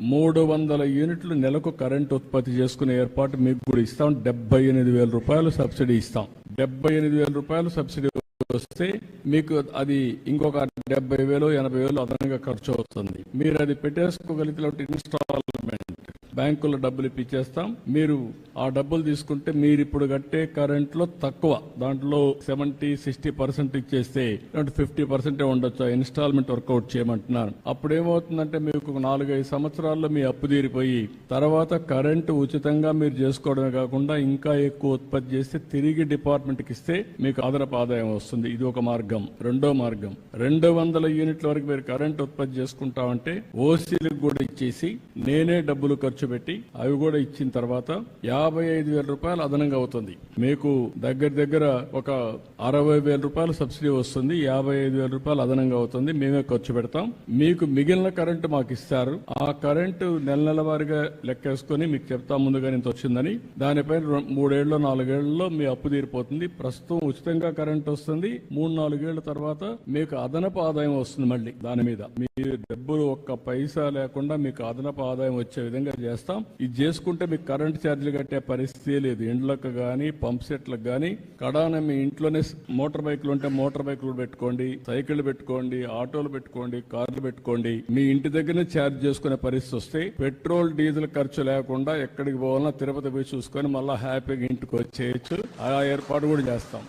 మూడు వందల యూనిట్లు నెలకు కరెంట్ ఉత్పత్తి చేసుకునే ఏర్పాటు మీకు కూడా ఇస్తాం. డెబ్బై ఎనిమిది వేల రూపాయలు సబ్సిడీ ఇస్తాం. డెబ్బై ఎనిమిది వేల రూపాయలు సబ్సిడీ వస్తే మీకు అది ఇంకొక డెబ్బై వేలు ఎనభై వేలు అదనంగా ఖర్చు అవుతుంది. మీరు అది పెట్టేసుకోగలిగితే ఇన్స్టాల్మెంట్. బ్యాంకులో డబ్బులు ఇప్పించేస్తాం మీరు ఆ డబ్బులు తీసుకుంటే మీరు ఇప్పుడు కట్టే కరెంట్లో తక్కువ. దాంట్లో సెవెంటీ సిక్స్టీ పర్సెంట్ ఇచ్చేస్తే ఫిఫ్టీ పర్సెంటే ఉండొచ్చు. ఆ ఇన్స్టాల్మెంట్ వర్కౌట్ చేయమంటున్నాను అప్పుడు ఏమవుతుందంటే మీకు నాలుగైదు సంవత్సరాల్లో మీ అప్పు తీరిపోయి తర్వాత కరెంటు ఉచితంగా మీరు చేసుకోవడమే కాకుండా ఇంకా ఎక్కువ ఉత్పత్తి చేస్తే తిరిగి డిపార్ట్మెంట్కి ఇస్తే మీకు అదనపు ఆదాయం వస్తుంది. ఇది ఒక మార్గం. రెండో మార్గం. రెండు వందల యూనిట్ల వరకు మీరు కరెంట్ ఉత్పత్తి చేసుకుంటామంటే ఓసీలకు కూడా ఇచ్చేసి నేనే డబ్బులు ఖర్చు పెట్టి అవి కూడా ఇచ్చిన తర్వాత యాభై ఐదు వేల రూపాయలు అదనంగా అవుతుంది. మీకు దగ్గర దగ్గర ఒక అరవై వేల రూపాయలు సబ్సిడీ వస్తుంది. యాభై ఐదు వేల రూపాయలు అదనంగా అవుతుంది. మేమే ఖర్చు పెడతాం. మీకు మిగిలిన కరెంటు మాకు ఇస్తారు. ఆ కరెంటు నెల నెల వారీగా లెక్కేసుకొని మీకు చెప్తా ముందుగా ఇంత వచ్చిందని. దానిపైన రెం- మూడేళ్ళు నాలుగేళ్ళలో మీ అప్పు తీరిపోతుంది. ప్రస్తుతం ఉచితంగా కరెంట్ వస్తుంది. మూడు నాలుగేళ్ళ తర్వాత మీకు అదనపు ఆదాయం వస్తుంది మళ్ళీ దాని మీద. మీ డబ్బులు ఒక్క పైసా లేకుండా మీకు అదనపు ఆదాయం వచ్చే విధంగా చేస్తారు. చేస్తాం. ఇది చేసుకుంటే మీకు కరెంట్ ఛార్జీలు కట్టే పరిస్థితి లేదు. ఇండ్లకు కానీ పంప్ సెట్లకు కానీ కడాన మీ ఇంట్లోనే మోటార్ బైక్లు ఉంటే మోటార్ బైక్లు పెట్టుకోండి సైకిల్ పెట్టుకోండి ఆటోలు పెట్టుకోండి కార్లు పెట్టుకోండి. మీ ఇంటి దగ్గరనే ఛార్జ్ చేసుకునే పరిస్థితి వస్తే పెట్రోల్ డీజిల్ ఖర్చు లేకుండా ఎక్కడికి పోవాలన్నా తిరుపతి పోయి చూసుకొని మళ్ళీ హ్యాపీగా ఇంటికి వచ్చేయచ్చు. ఆ ఏర్పాటు కూడా చేస్తాం.